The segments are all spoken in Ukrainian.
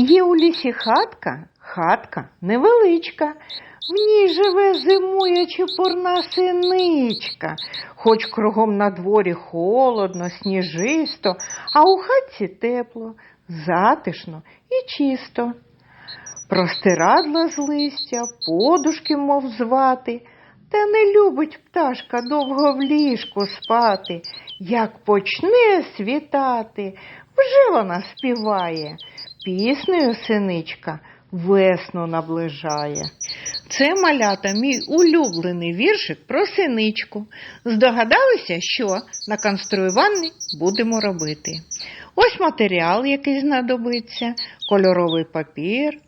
Є у лісі хатка, хатка невеличка. В ній живе зимує чепурна синичка, хоч кругом на дворі холодно, сніжисто, а у хатці тепло, затишно і чисто. Простирадла з листя, подушки, мов звати, та не любить пташка довго в ліжку спати. Як почне світати, вже вона співає, піснею синичка весну наближає. Це малята мій улюблений віршик про синичку. Здогадалися, що на конструюванні будемо робити. Ось матеріал, який знадобиться, кольоровий папір,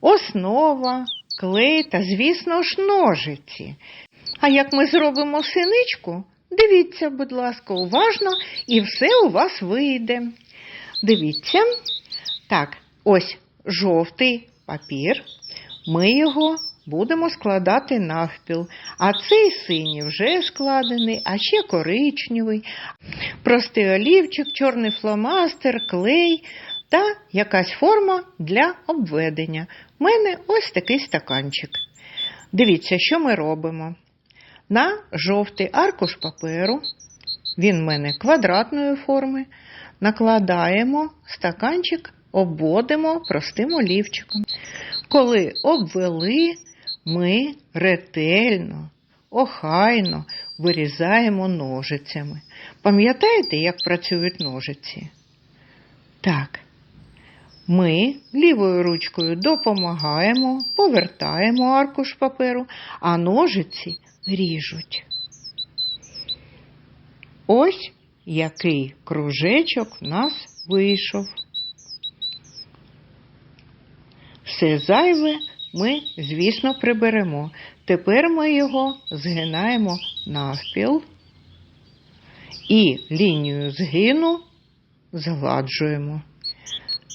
основа, клей та, звісно ж, ножиці. А як ми зробимо синичку, дивіться, будь ласка, уважно, і все у вас вийде. Дивіться. Так, ось жовтий папір. Ми його будемо складати навпіл. А цей синій вже складений, а ще коричневий, простий олівчик, чорний фломастер, клей та якась форма для обведення. У мене ось такий стаканчик. Дивіться, що ми робимо. На жовтий аркуш паперу, він в мене квадратної форми, накладаємо стаканчик, обводимо простим олівчиком. Коли обвели, ми ретельно, охайно вирізаємо ножицями. Пам'ятаєте, як працюють ножиці? Так. Ми лівою ручкою допомагаємо, повертаємо аркуш паперу, а ножиці ріжуть. Ось який кружечок в нас вийшов. Все зайве ми, звісно, приберемо. Тепер ми його згинаємо навпіл і лінію згину згладжуємо.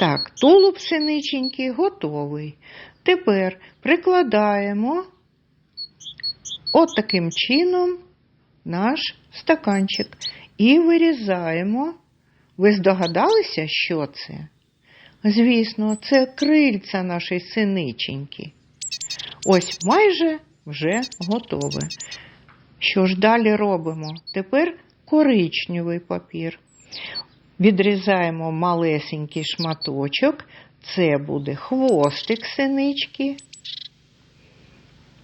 Так, тулуб синиченький готовий. Тепер прикладаємо от таким чином наш стаканчик і вирізаємо. Ви здогадалися, що це? Звісно, це крильця нашої синиченьки. Ось майже вже готове. Що ж далі робимо? Тепер коричневий папір. Відрізаємо малесенький шматочок. Це буде хвостик синички.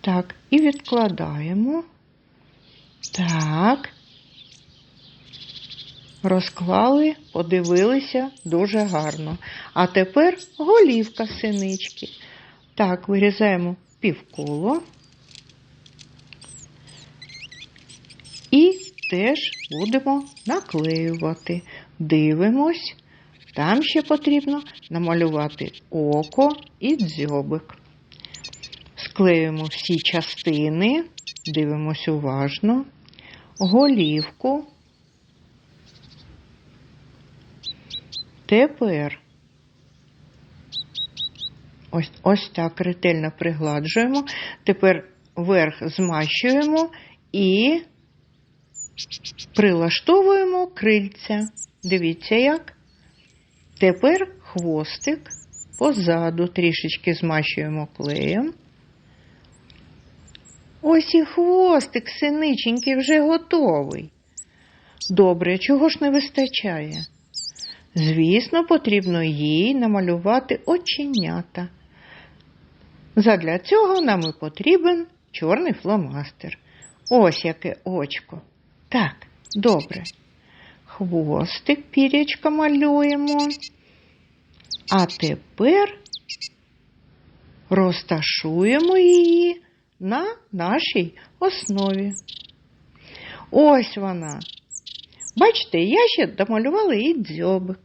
Так, і відкладаємо. Так. Розклали, подивилися дуже гарно. А тепер голівка синички. Так, вирізаємо півколо. І теж будемо наклеювати. Дивимось. Там ще потрібно намалювати око і дзьобик. Склеюємо всі частини, дивимось уважно, голівку. Тепер ось, ось так ретельно пригладжуємо. Тепер верх змащуємо і прилаштовуємо крильця. Дивіться як. Тепер хвостик позаду трішечки змащуємо клеєм. Ось і хвостик синиченький вже готовий. Добре, чого ж не вистачає? Звісно, потрібно їй намалювати оченята. Задля цього нам і потрібен чорний фломастер. Ось яке очко. Так, добре. Хвостик пірячка малюємо. А тепер розташуємо її на нашій основі. Ось вона. Бачите, я ще домалювала їй дзьобик.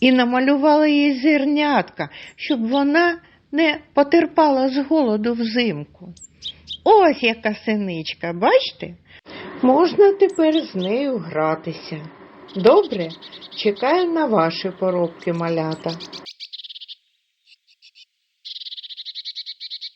І намалювала їй зернятка, щоб вона не потерпала з голоду взимку. Ось яка синичка, бачите? Можна тепер з нею гратися. Добре, чекаю на ваші поробки малята.